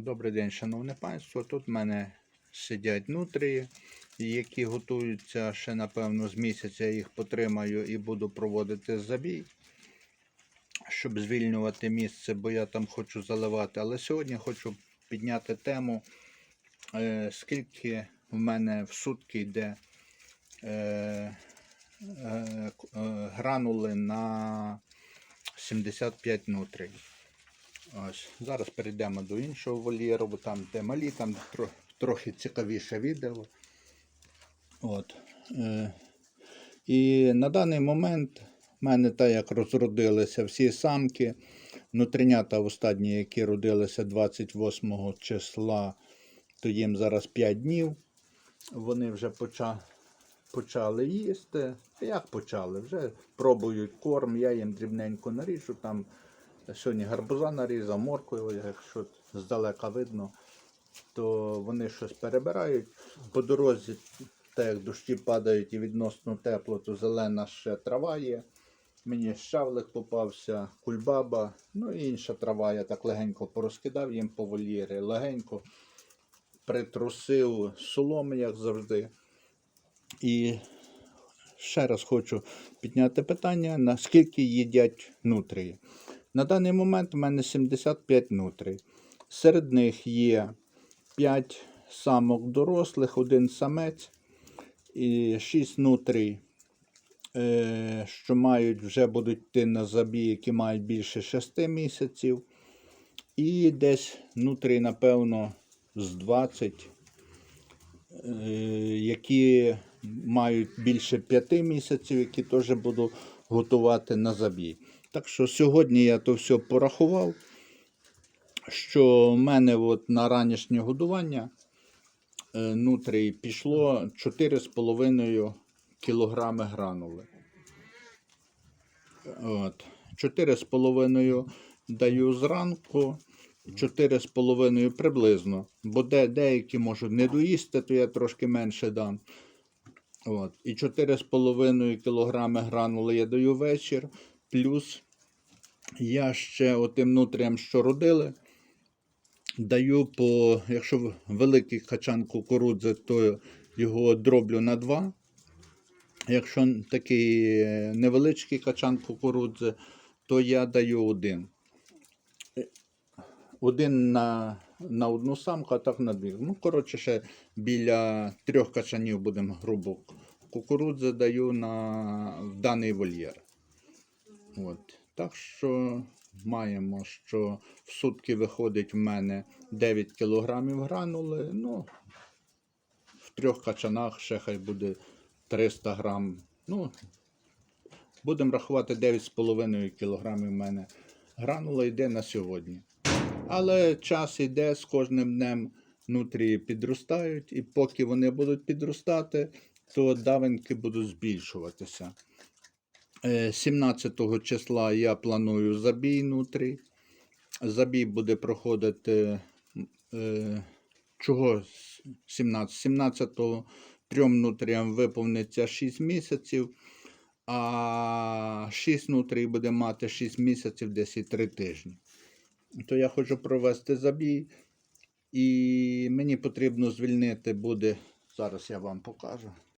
Добрий день, шановне панство. Тут в мене сидять нутрії, які готуються ще, напевно, з місяця я їх потримаю і буду проводити забій, щоб звільнювати місце, бо я там хочу заливати. Але сьогодні хочу підняти тему, е, скільки в мене в сутки йде е, е, гранули на 75 нутрій. Ось. Зараз перейдемо до іншого вольєру, бо там де малі, там тро- трохи цікавіше відео. От. Е, і на даний момент в мене так як розродилися всі самки. Внутрінята останні, які родилися 28 числа, то їм зараз 5 днів. Вони вже поча, почали їсти. Як почали? Вже пробують корм, я їм дрібненько наріжу. Там сьогодні гарбуза нарізав, моркву, якщо здалека видно, то вони щось перебирають. По дорозі, так як дощі падають і відносно тепло, то зелена ще трава є. Мені щавлик попався, кульбаба, ну і інша трава. Я так легенько порозкидав їм по вольєри, легенько притрусив соломи, як завжди. І ще раз хочу підняти питання, наскільки їдять нутрії. На даний момент у мене 75 нутрій. Серед них є 5 самок дорослих, один самець і 6 нутрій, е, що мають вже будуть йти на забій, які мають більше 6 місяців. І десь нутрій, напевно, з 20, е, які мають більше 5 місяців, які теж буду готувати на забій. Так що сьогодні я то все порахував, що в мене от на ранішнє годування е, нутрій пішло 4,5 кілограми гранули. От. 4,5 даю зранку, 4,5 приблизно. Бо де, деякі можуть не доїсти, то я трошки менше дам. От. І 4,5 кг гранули я даю вечір. Плюс я ще отим нутріям, що родили, даю по, якщо великий качан кукурудзи, то його дроблю на 2. Якщо такий е, невеличкий качан кукурудзи, то я даю один. Один на, на одну самку, а так на дві. Ну, коротше, ще біля трьох качанів будемо грубо кукурудзи даю на, в даний вольєр. От. Так що маємо, що в сутки виходить в мене 9 кілограмів гранули. Ну, в трьох качанах ще хай буде 300 грам. Ну, будемо рахувати 9,5 кілограмів в мене гранула йде на сьогодні. Але час йде з кожним днем нутрії підростають, і поки вони будуть підростати, то давинки будуть збільшуватися. Е, 17 числа я планую забій нутрій. Забій буде проходити е, чого з 17? 17 трьом нутріям виповниться 6 місяців, а 6 нутрій буде мати 6 місяців, десь і 3 тижні. То я хочу провести забій, і мені потрібно звільнити буде. Зараз я вам покажу.